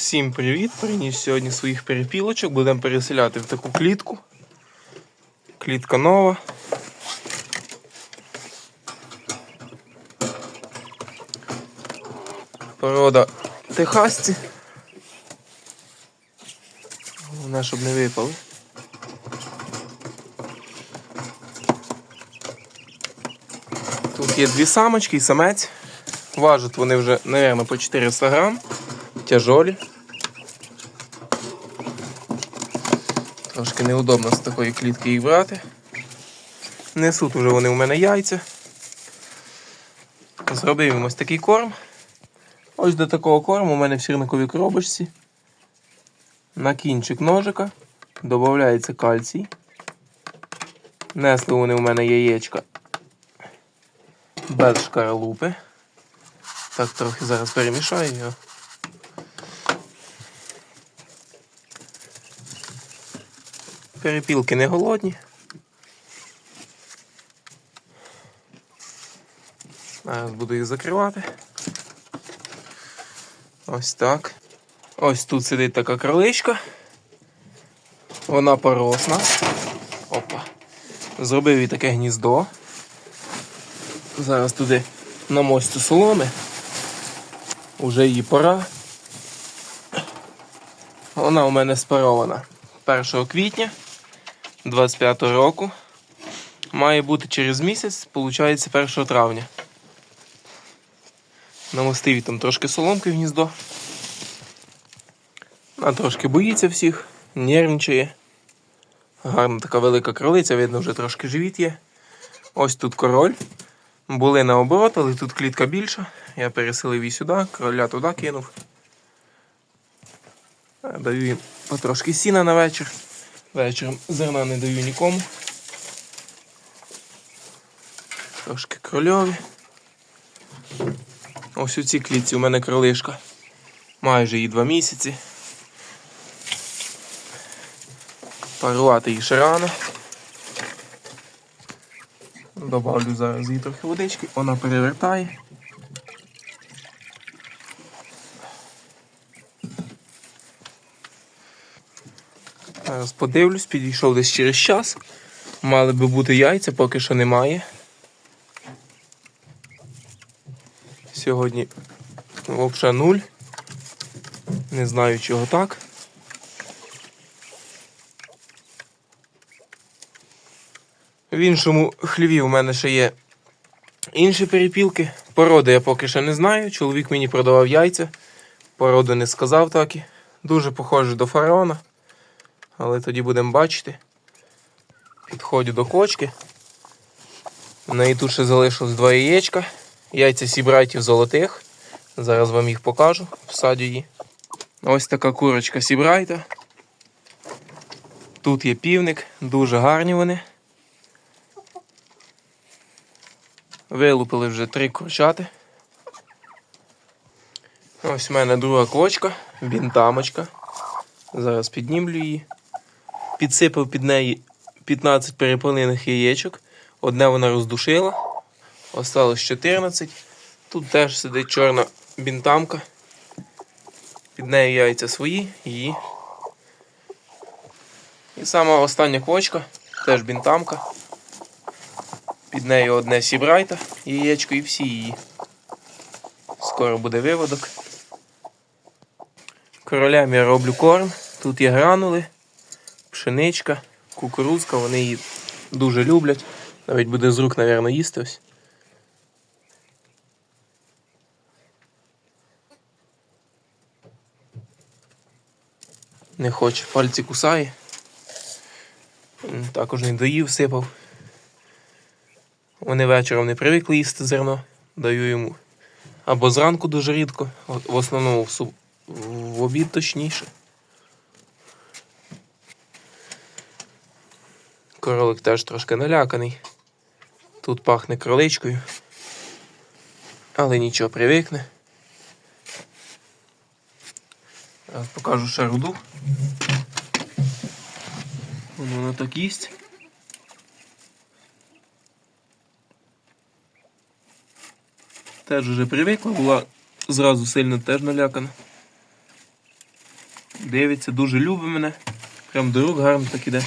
Всім привіт! Приніс сьогодні своїх перепілочок. Будемо переселяти в таку клітку. Клітка нова. Порода техасці. Вона щоб не випали. Тут є дві самочки і самець. Важать вони вже, мабуть, по 400 грам. Тяжолі. Трошки неудобно з такої клітки їх брати. Несуть уже вони у мене яйця. Зробив їм ось такий корм. Ось до такого корму у мене в сірниковій коробочці. На кінчик ножика додається кальцій. Несли вони у мене яєчка без шкаралупи. Так, трохи зараз перемішаю його. Перепілки не голодні. Зараз буду їх закривати. Ось так. Ось тут сидить така кроличка. Вона поросна. Опа. Зробив їй таке гніздо. Зараз туди намостю соломи. Уже її пора. Вона у мене спарована 1 квітня 25 року. Має бути через місяць, виходить 1 травня. Намостив там трошки соломки в гніздо. Вона трошки боїться всіх, нервничає. Гарна така велика кролиця, видно, вже трошки живіт є. Ось тут король. Були наоборот, але тут клітка більша. Я переселив її сюди, короля туди кинув. Даю їм потрошки сіна на вечір. Вечором зерна не даю нікому. Трошки крольові. Ось у цій клітці у мене кролишка. Майже їй два місяці. Парувати її ще рано. Добавлю зараз їй трохи водички, вона перевертає. Зараз подивлюсь, підійшов десь через час. Мали би бути яйця, поки що немає. Сьогодні взагалі нуль. Не знаю чого так. В іншому хліві у мене ще є інші перепілки. Породи я поки що не знаю. Чоловік мені продавав яйця. Породу не сказав так і. Дуже похоже до фараона. Але тоді будемо бачити. Підходжу до кочки. У неї тут ще залишилось два яєчка. Яйця сібрайтів золотих. Зараз вам їх покажу, всадю її. Ось така курочка сібрайта. Тут є півник, дуже гарні вони. Вилупили вже три курчати. Ось в мене друга кочка, бінтамочка. Зараз піднімлю її. Підсипав під неї 15 перепелиних яєчок. Одне вона роздушила. Осталось 14. Тут теж сидить чорна бінтамка. Під нею яйця свої, її. І сама остання квочка, теж бінтамка. Під нею одне сібрайта, яєчко і всі її. Скоро буде виводок. Королям я роблю корм. Тут є гранули, пшеничка, кукурузка, вони її дуже люблять. Навіть буде з рук, мабуть, їсти ось. Не хоче, пальці кусає. Також не доїв, сипав. Вони вечором не привикли їсти зерно, даю йому. Або зранку дуже рідко, в основному в обід точніше. Королик теж трошки наляканий. Тут пахне кроличкою. Але нічого привикне. Зараз покажу ще руду. Вон Вона так їсть. Теж уже привикла, була зразу сильно теж налякана. Дивиться, дуже любить мене. Прям до рук гарно так іде.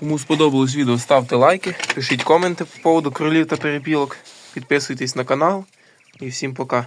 Кому сподобалось відео, ставте лайки, пишіть коменти по поводу кролів та перепілок, підписуйтесь на канал і всім пока.